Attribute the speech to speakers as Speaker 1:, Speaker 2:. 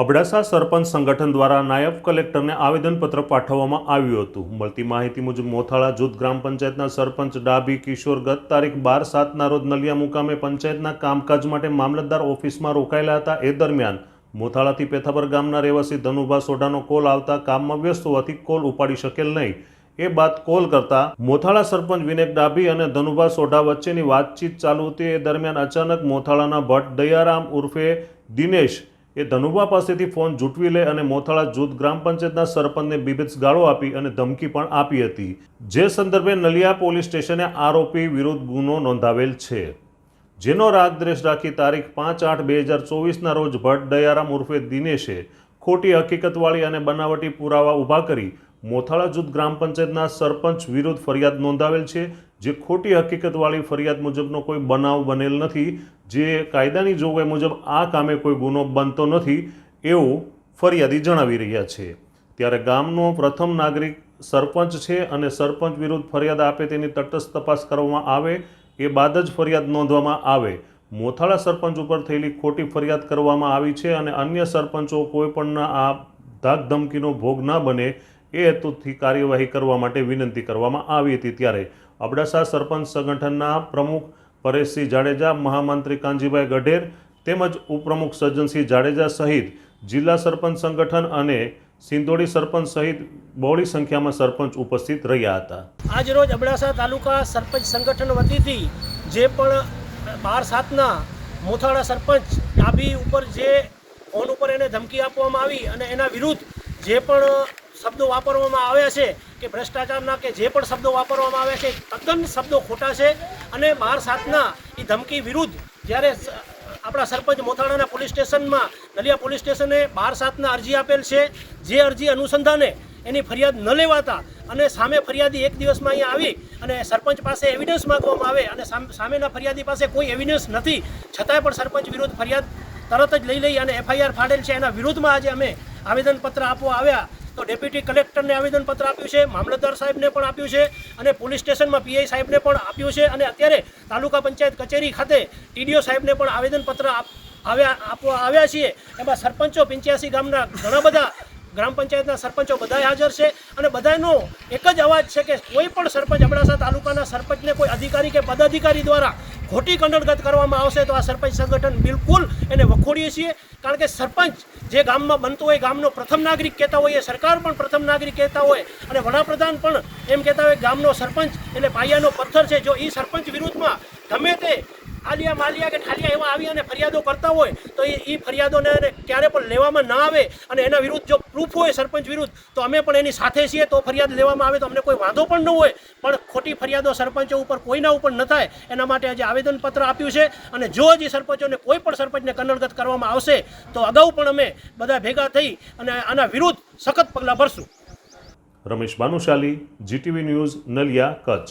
Speaker 1: અબડાસા સરપંચ સંગઠન દ્વારા નાયબ કલેક્ટરને આવેદનપત્ર પાઠવવામાં આવ્યું હતું. મળતી માહિતી મુજબ મોથાળા જૂથ ગ્રામ પંચાયતના સરપંચ ડાભી કિશોર ગત તારીખ બાર સાતના રોજ નલિયા મુકામે પંચાયતના કામકાજ માટે મામલતદાર ઓફિસમાં રોકાયેલા હતા. એ દરમિયાન મોથાળાથી પેથાપર ગામના રહેવાસી ધનુભા સોઢાનો કોલ આવતા કામમાં વ્યસ્ત હોવાથી કોલ ઉપાડી શકેલ નહીં. એ બાદ કોલ કરતા મોથાળા સરપંચ વિનેક ડાભી અને ધનુભા સોઢા વચ્ચેની વાતચીત ચાલુ હતી. એ દરમિયાન અચાનક મોથાળાના ભટ્ટ દયારામ ઉર્ફે દિનેશ એ ધનુભા પાસેથી ફોન જૂટવી લે અને મોથાળા જૂથ ગ્રામ પંચાયતના સરપંચને બીભત્સ ગાળો આપી અને ધમકી પણ આપી હતી. જે સંદર્ભે નલિયા પોલીસ સ્ટેશને આરોપી વિરુદ્ધ ગુનો નોંધાવેલ છે. જેનો રાગદ્રેશ રાખી તારીખ પાંચ આઠ બે હજાર ચોવીસના રોજ ભટ્ટ દયારામ ઉર્ફે દિનેશે ખોટી હકીકતવાળી અને બનાવટી પુરાવા ઊભા કરી મોથાળા જૂથ ગ્રામ પંચાયતના સરપંચ વિરુદ્ધ ફરિયાદ નોંધાવેલ છે. જે ખોટી હકીકતવાળી ફરિયાદ મુજબનો કોઈ બનાવ બનેલ નથી, જે કાયદાની જોગવાઈ મુજબ આ કામે કોઈ ગુનો બનતો નથી, એવું ફરિયાદી જણાવી રહ્યા છે. ત્યારે ગામનો પ્રથમ નાગરિક સરપંચ છે અને સરપંચ વિરુદ્ધ ફરિયાદ આપે તેની તટસ્થ તપાસ કરવામાં આવે, એ બાદ જ ફરિયાદ નોંધવામાં આવે. મોથાળા સરપંચ ઉપર થયેલી ખોટી ફરિયાદ કરવામાં આવી છે અને અન્ય સરપંચો કોઈપણના આ ધાકધમકીનો ભોગ ન બને, એ હેતુથી કાર્યવાહી કરવા માટે વિનંતી કરવામાં આવી હતી. ત્યારે અબડાસા સરપંચ સંગઠનના પ્રમુખ પરેશસિંહ જાડેજા, મહામંત્રી કાનજીભાઈ ગઢેર તેમજ ઉપપ્રમુખ સજ્જનસિંહ જાડેજા સહિત જિલ્લા સરપંચ સંગઠન અને સિંદોડી સરપંચ સહિત બહોળી સંખ્યામાં સરપંચ ઉપસ્થિત રહ્યા હતા.
Speaker 2: આજ રોજ અબડાસા તાલુકા સરપંચ સંગઠન વતીથી જે પણ બાર સાતના મોથાળા સરપંચ ડાબી ઉપર જે ફોન ઉપર એને ધમકી આપવામાં આવી અને એના વિરુદ્ધ જે પણ શબ્દો વાપરવામાં આવ્યા છે કે ભ્રષ્ટાચારના કે જે પણ શબ્દો વાપરવામાં આવ્યા છે તદ્દન શબ્દો ખોટા છે અને બાર સાતના એ ધમકી વિરુદ્ધ જ્યારે આપણા સરપંચ મોથાણાના પોલીસ સ્ટેશનમાં, નલિયા પોલીસ સ્ટેશને બાર સાતના અરજી આપેલ છે, જે અરજી અનુસંધાને એની ફરિયાદ ન લેવાતા અને સામે ફરિયાદી એક દિવસમાં અહીંયા આવી અને સરપંચ પાસે એવિડન્સ માગવામાં આવે અને સામ- સામેના ફરિયાદી પાસે કોઈ એવિડન્સ નથી. છતાંય પણ સરપંચ વિરુદ્ધ ફરિયાદ તરત જ લઈ લઈ અને એફઆઈઆર ફાડેલ છે. એના વિરુદ્ધમાં આજે અમે આવેદનપત્ર આપવા આવ્યા તો ડેપ્યુટી કલેક્ટરને આવેદનપત્ર આપ્યું છે, મામલતદાર સાહેબને પણ આપ્યું છે અને પોલીસ સ્ટેશનમાં પીઆઈ સાહેબને પણ આપ્યું છે અને અત્યારે તાલુકા પંચાયત કચેરી ખાતે ટીડીઓ સાહેબને પણ આવેદનપત્ર આવ્યા, આપવા આવ્યા છીએ. એમાં સરપંચો પંચ્યાસી ગામના ઘણા બધા ગ્રામ પંચાયતના સરપંચો બધાએ હાજર છે અને બધાનો એક જ અવાજ છે કે કોઈ પણ સરપંચ અબડાસા તાલુકાના સરપંચને કોઈ અધિકારી કે પદાધિકારી દ્વારા ખોટી કંડળગત કરવામાં આવશે તો આ સરપંચ સંગઠન બિલકુલ એને વખોડીએ છીએ. કારણ કે સરપંચ જે ગામમાં બનતો હોય, ગામનો પ્રથમ નાગરિક કહેતા હોય, એ સરકાર પણ પ્રથમ નાગરિક કહેતા હોય અને વડાપ્રધાન પણ એમ કહેતા હોય ગામનો સરપંચ એટલે પાયાનો પથ્થર છે. જો એ સરપંચ વિરુદ્ધમાં ગમે તે આલિયા માલિયા કે ઠાલિયા એવા આવી અને ફરિયાદો કરતા હોય, તો એ એ ફરિયાદોને ક્યારે પણ લેવામાં ના આવે અને એના વિરુદ્ધ જો પ્રૂફ હોય સરપંચ વિરુદ્ધ, તો અમે પણ એની સાથે છીએ, તો ફરિયાદ લેવામાં આવે તો અમને કોઈ વાંધો પણ ન હોય. પણ ખોટી ફરિયાદો સરપંચો ઉપર કોઈના ઉપર ન થાય. એના માટે આજે આવેદનપત્ર આપ્યું છે અને જો હજી સરપંચોને કોઈ પણ સરપંચને કન્નડગત કરવામાં આવશે, તો અગાઉ પણ અમે બધા ભેગા થઈ અને આના વિરુદ્ધ સખત પગલાં ભરશું.
Speaker 1: Ramesh Bhanushali GTV news, Naliya, Kutch.